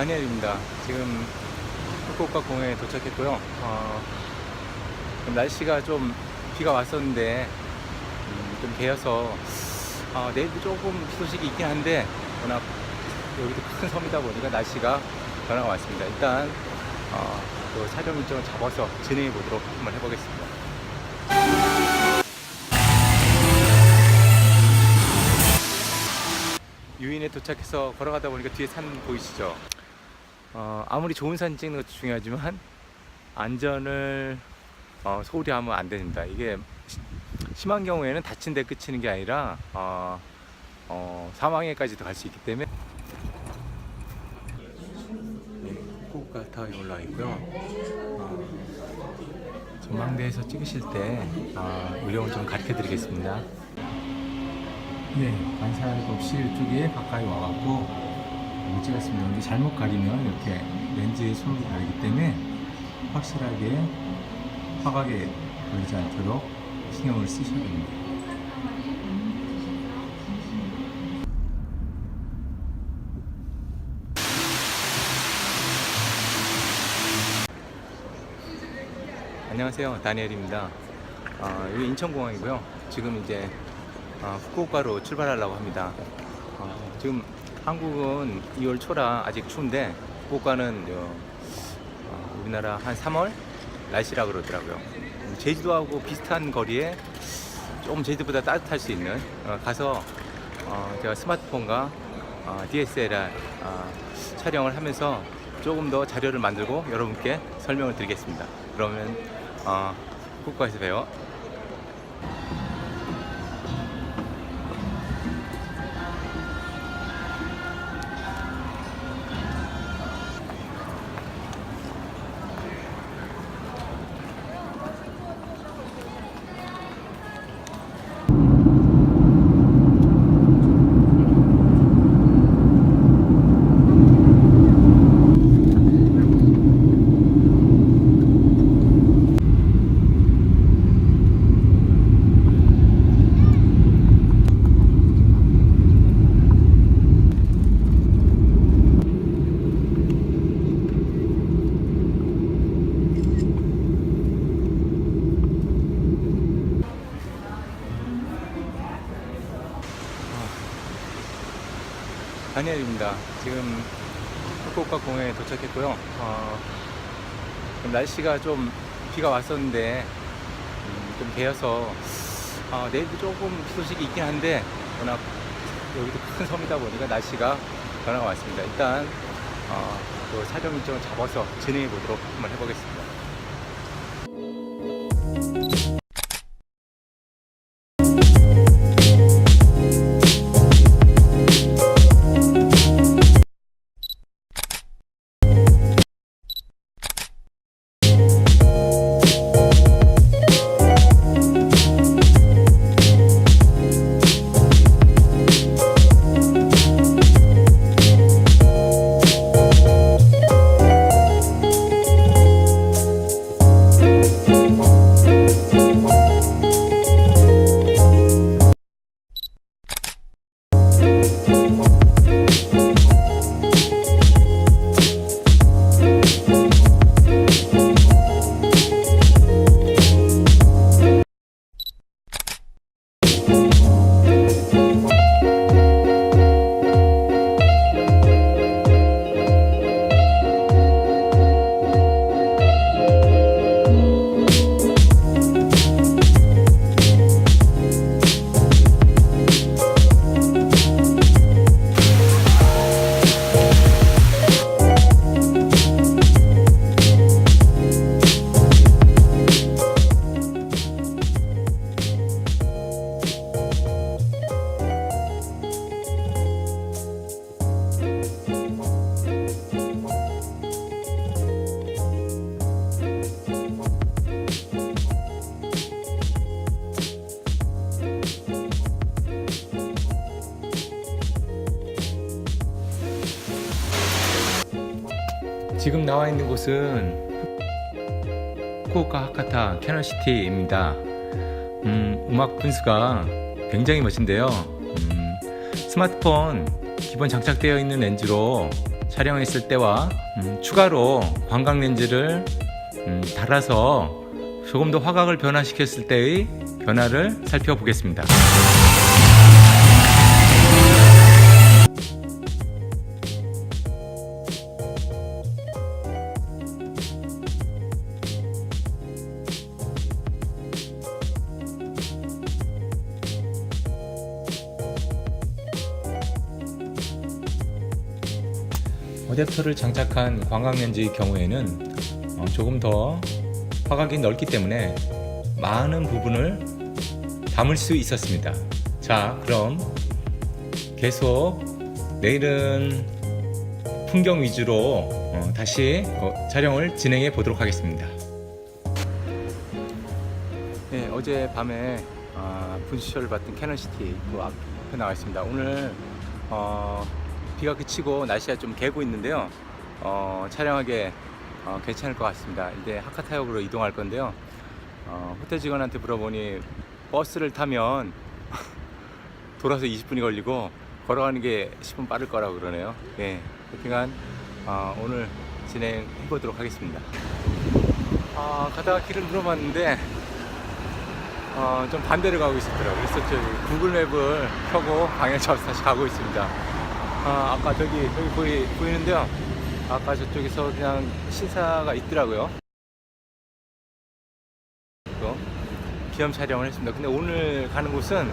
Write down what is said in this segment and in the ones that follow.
다니엘입니다. 지금 후쿠오카 공항에 도착했고요. 어, 좀 날씨가 좀 비가 왔었는데 음, 좀 개어서 어, 내일도 조금 비 소식이 있긴 한데 워낙 여기도 큰 섬이다 보니까 날씨가 변화가 왔습니다. 일단 어, 또 촬영 일정을 잡아서 진행해 보도록 한번 해보겠습니다. 유인에 도착해서 걸어가다 보니까 뒤에 산 보이시죠? 어, 아무리 좋은 사진 찍는 것도 중요하지만 안전을 어, 소홀히 하면 안 됩니다. 이게 시- 심한 경우에는 다친 데 그치는 게 아니라 어, 어, 사망에까지도 갈 수 있기 때문에 네, 후쿠오카 타워에 올라와 있고요. 어, 전망대에서 찍으실 때 어, 요령을 좀 가르쳐 드리겠습니다. 네, 반사가 없이 이쪽에 가까이 와갖고 여기 찍었습니다. 근데 잘못 가리면 이렇게 렌즈에 손으로 가리기 때문에 확실하게 화각에 걸리지 않도록 신경을 쓰셔야 됩니다. 안녕하세요, 다니엘입니다. 어, 여기 인천공항이고요. 지금 이제 어, 후쿠오카로 출발하려고 합니다. 어, 지금 한국은 2월 초라 아직 추운데 후쿠오카는 어, 어, 우리나라 한 3월 날씨라 그러더라고요. 음, 제주도하고 비슷한 거리에 조금 제주도보다 따뜻할 수 있는 어, 가서 어, 제가 스마트폰과 어, DSLR 어, 촬영을 하면서 조금 더 자료를 만들고 여러분께 설명을 드리겠습니다. 그러면 어, 후쿠오카에서 봬요. 다니엘입니다. 지금 후쿠오카 공항에 도착했고요. 어, 좀 날씨가 좀 비가 왔었는데 음, 좀 개어서 어, 내일도 조금 비 소식이 있긴 한데 워낙 여기도 큰 섬이다 보니까 날씨가 변화가 왔습니다. 일단 어, 또 촬영 일정을 잡아서 진행해 보도록 한번 해보겠습니다. 지금 나와 있는 곳은 후쿠오카 하카타 캐널시티입니다. 음, 음악 분수가 굉장히 멋진데요. 음, 스마트폰 기본 장착되어 있는 렌즈로 촬영했을 때와 음, 추가로 광각 렌즈를 음, 달아서 조금 더 화각을 변화시켰을 때의 변화를 살펴보겠습니다. 어댑터를 장착한 광각 렌즈의 경우에는 어, 조금 더 화각이 넓기 때문에 많은 부분을 담을 수 있었습니다. 자, 그럼 계속 내일은 풍경 위주로 어, 다시 어, 촬영을 진행해 보도록 하겠습니다. 네, 어제 밤에 아, 분수쇼를 봤던 캐논시티 그 앞에 나와 있습니다. 오늘 어, 비가 그치고 날씨가 좀 개고 있는데요. 어, 촬영하게 어, 괜찮을 것 같습니다. 이제 하카타역으로 이동할 건데요. 어, 호텔 직원한테 물어보니 버스를 타면 돌아서 20분이 걸리고 걸어가는 게 10분 빠를 거라고 그러네요. 네, 그렇게간 어, 오늘 진행해 보도록 하겠습니다. 아, 가다가 길을 물어봤는데 어, 좀 반대로 가고 있었더라고요. 그래서 저 구글맵을 켜고 방향 잡아서 다시 가고 있습니다. 아, 아까 저기, 저기 보이, 보이는데요. 아까 저쪽에서 그냥 신사가 있더라고요. 또 비염 촬영을 했습니다. 근데 오늘 가는 곳은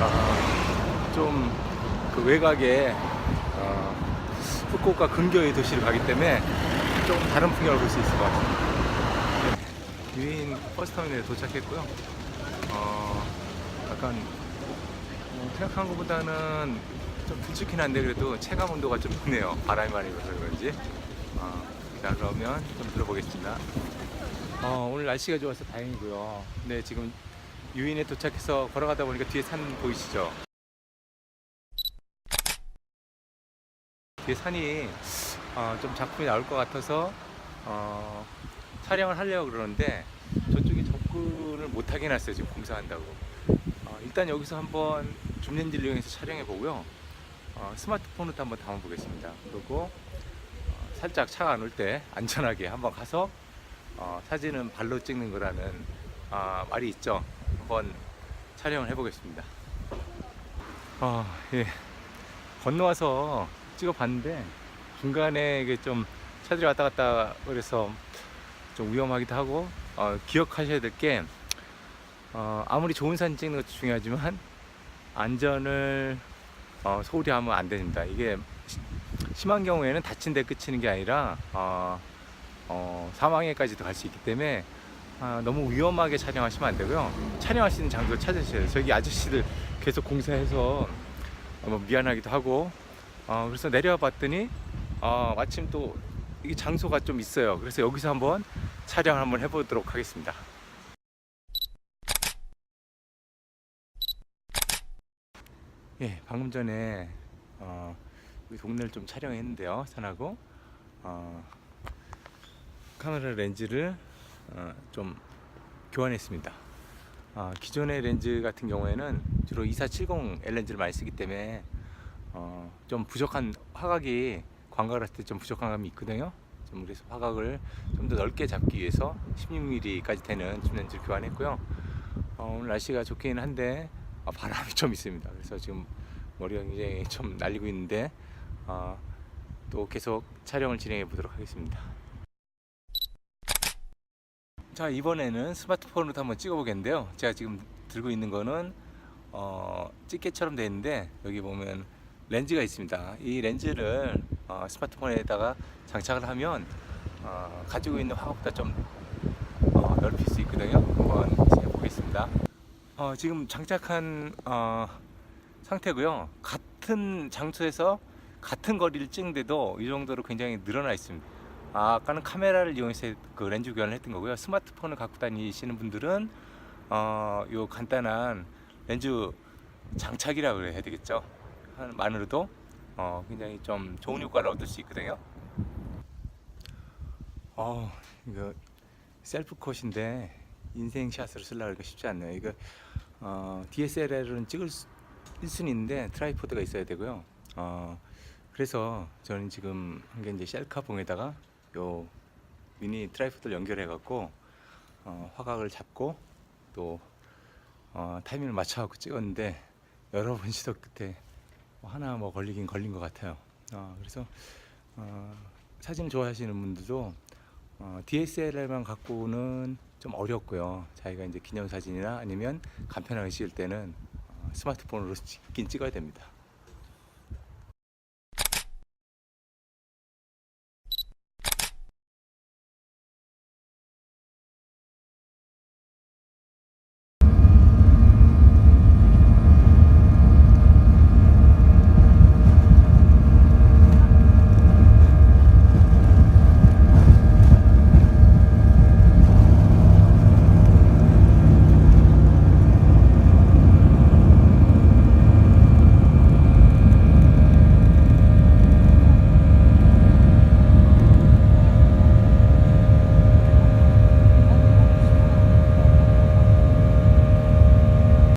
어, 좀그 외곽에 어, 후쿠오카 근교의 도시를 가기 때문에 좀 다른 풍경을 볼 수 있을 것 같습니다. 네, 유인 버스터미널에 도착했고요. 어, 약간 어, 생각한 것보다는 좀 부축긴 한데 그래도 체감 온도가 좀 높네요. 바람이 많이 불어서 그런지. 어, 자 그러면 좀 들어보겠습니다. 어, 오늘 날씨가 좋아서 다행이고요. 근데 지금 유인에 도착해서 걸어가다 보니까 뒤에 산 보이시죠? 뒤에 산이 어, 좀 작품이 나올 것 같아서 어, 촬영을 하려고 그러는데 저쪽에 접근을 못하게 해놨어요. 지금 공사한다고. 어, 일단 여기서 한번 줌렌즈를 이용해서 촬영해 보고요. 어, 스마트폰으로 한번 담아 보겠습니다. 그리고 어, 살짝 차가 안 올 때 안전하게 한번 가서 어, 사진은 발로 찍는 거라는 아, 말이 있죠. 한번 촬영을 해보겠습니다. 아, 예. 건너와서 찍어봤는데 중간에 이게 좀 차들이 왔다 갔다 그래서 좀 위험하기도 하고 어, 기억하셔야 될게 어, 아무리 좋은 사진 찍는 것도 중요하지만 안전을 어, 소홀히 하면 안 됩니다. 이게 시- 심한 경우에는 다친 데 끝이는 게 아니라 어, 어, 사망에까지도 갈 수 있기 때문에 아, 너무 위험하게 촬영하시면 안 되고요. 촬영할 수 있는 장소 찾으셔야 돼요. 저기 아저씨들 계속 공사해서 어, 뭐 미안하기도 하고 어, 그래서 내려와 봤더니 어, 마침 또 이게 장소가 좀 있어요. 그래서 여기서 한번 촬영을 한번 해보도록 하겠습니다. 예, 방금 전에 어, 우리 동네를 좀 촬영했는데요. 산하고 어, 카메라 렌즈를 어, 좀 교환했습니다. 어, 기존의 렌즈 같은 경우에는 주로 2470 L 렌즈를 많이 쓰기 때문에 어, 좀 부족한 화각이 광각을 할 때 좀 부족한 감이 있거든요. 좀 그래서 화각을 좀 더 넓게 잡기 위해서 16mm까지 되는 줌 렌즈를 교환했고요. 어, 오늘 날씨가 좋기는 한데 아, 바람이 좀 있습니다. 그래서 지금 머리가 굉장히 좀 날리고 있는데 어, 또 계속 촬영을 진행해 보도록 하겠습니다. 자 이번에는 스마트폰으로 한번 찍어보겠는데요. 제가 지금 들고 있는 거는 어, 집게처럼 되어 있는데 여기 보면 렌즈가 있습니다. 이 렌즈를 어, 스마트폰에다가 장착을 하면 어, 가지고 있는 화각보다 좀 어, 넓힐 수 있거든요. 한번. 어, 지금 장착한 어, 상태고요. 같은 장소에서 같은 거리를 찍는데도 이 정도로 굉장히 늘어나 있습니다. 아, 아까는 카메라를 이용해서 그 렌즈 교환을 했던 거고요. 스마트폰을 갖고 다니시는 분들은 어, 요 간단한 렌즈 장착이라고 해야 되겠죠. 만으로도 어, 굉장히 좀 좋은 효과를 얻을 수 있거든요. 어, 이거 셀프 컷인데 인생 샷으로 쓰려고 하니까 쉽지 않네요. 이거 어, DSLR은 찍을 수, 수는 있는데 트라이포드가 있어야 되고요. 어, 그래서 저는 지금 한 게 이제 셀카봉에다가 요 미니 트라이포드를 연결해 갖고 어, 화각을 잡고 또 어, 타이밍을 맞춰 갖고 찍었는데 여러 번 시도 끝에 뭐 하나 뭐 걸리긴 걸린 것 같아요. 어, 그래서 어, 사진을 좋아하시는 분들도 어, DSLR만 갖고는 좀 어렵고요. 자기가 이제 기념 사진이나 아니면 간편하게 찍을 때는 어, 스마트폰으로 찍긴 찍어야 됩니다.